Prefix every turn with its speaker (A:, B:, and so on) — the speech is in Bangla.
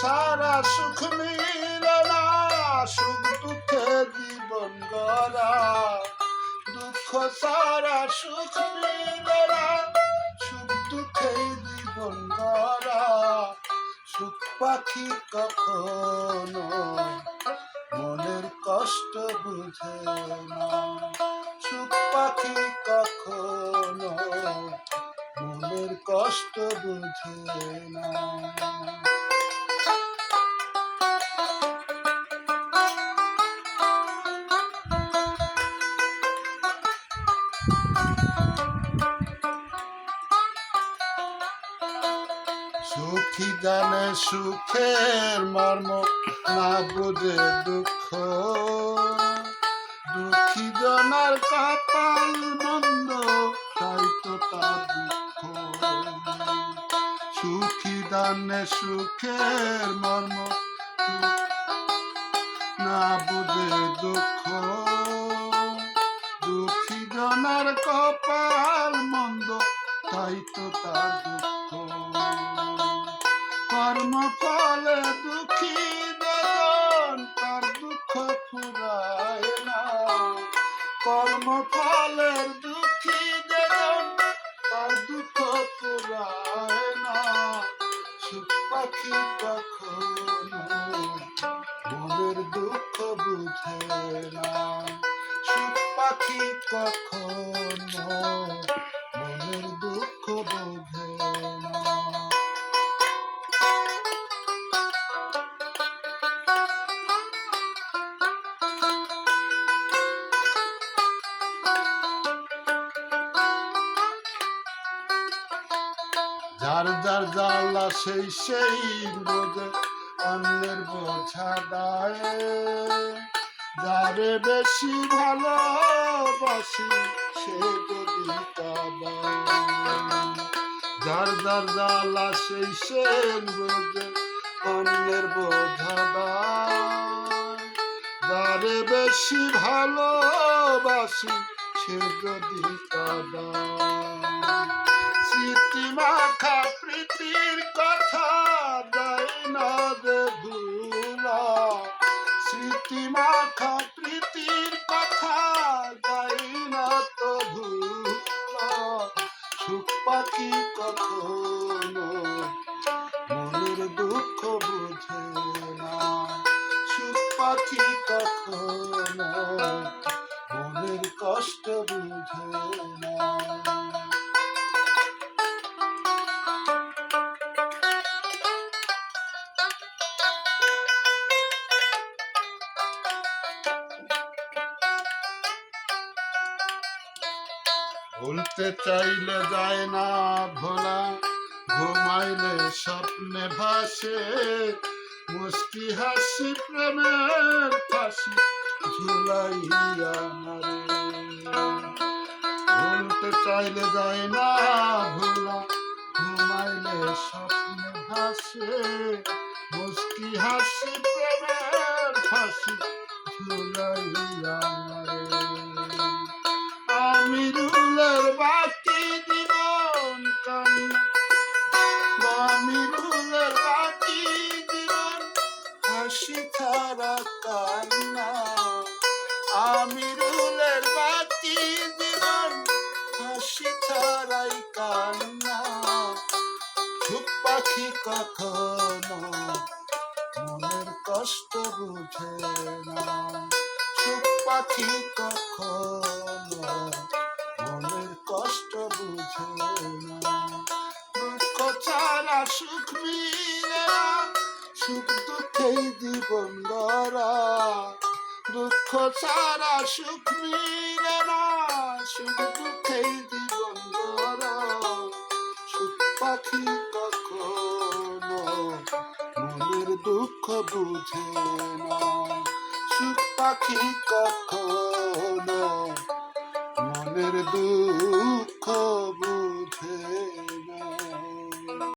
A: ছাড়া সুখ মিলে না সুখ দুঃখে জীবন গড়া। দুঃখ ছাড়া সুখ মিলে না সুখ দুঃখে জীবন গড়া। সুখ পাখি কখনো মনের কষ্ট বুঝে না। সুখ পাখি কখনো মনের কষ্ট বুঝে না। সুখী জানে সুখের মর্ম, না বুঝে দুঃখ। দুঃখী জনার কপাল মন্দ, তাই তো তার দুঃখ। সুখী জানে সুখের মর্ম, না বুঝে দুঃখ। দুঃখী জনার কপাল মন্দ, তাই তো তার দুঃখ। কর্ম ফলে দুঃখী দেজন তার দুঃখ ফুরায় না। কর্ম ফলের দুঃখী দেজন তার দুঃখ ফুরায় না। সুখ পাখি কখনো মনের দুঃখ বুঝে না। সুখ পাখি কখনো যার যার জ্বালা সেই সেই বোঝে অন্যের বোঝা দায়। যারে বেশি ভালোবাসি সে যদি যার যার জ্বালা সেই সেই বোঝে অন্যের বোঝা দায়। যারে বেশি ভালোবাসি সে যদি কাবায় স্মৃতিমাখা প্রীতির কথা দেয় না দে ভুলা স্মৃতিমাখা, প্রীতির কথা দেয় না তো ভুলা সুখ পাখি কখনো মনের দুঃখ বুঝে না। সুখ পাখি ভুলতে চাইলে যায় না ভোলা, ঘুমাইলে স্বপ্নে ভাসে। মুস্কি হাসি, প্রেমের ফাঁসি, ঝুলাইয়া মারে। ভুলতে চাইলে যায় না ভোলা, ঘুমাইলে স্বপ্নে ভাসে। মুস্কি হাসি, প্রেমের ফাঁসি, ঝুলাইয়া আমি রুলের বাকি জীবন হাসি ছাড়াই কান্না। সুখ পাখি কখনো মনের কষ্ট বুঝে না। সুখ পাখি কখনো মনের কষ্ট বুঝে না। দুঃখ ছাড়া সুখ মিলে সুখ দুঃখেই জীবন গড়া। দুঃখ ছাড়া সুখ মিলে না, সুখ দুঃখেই জীবন সুখ পাখি কখনো মনের দুঃখ বুঝে না। সুখ পাখি কখনো মনের দুঃখ বুঝে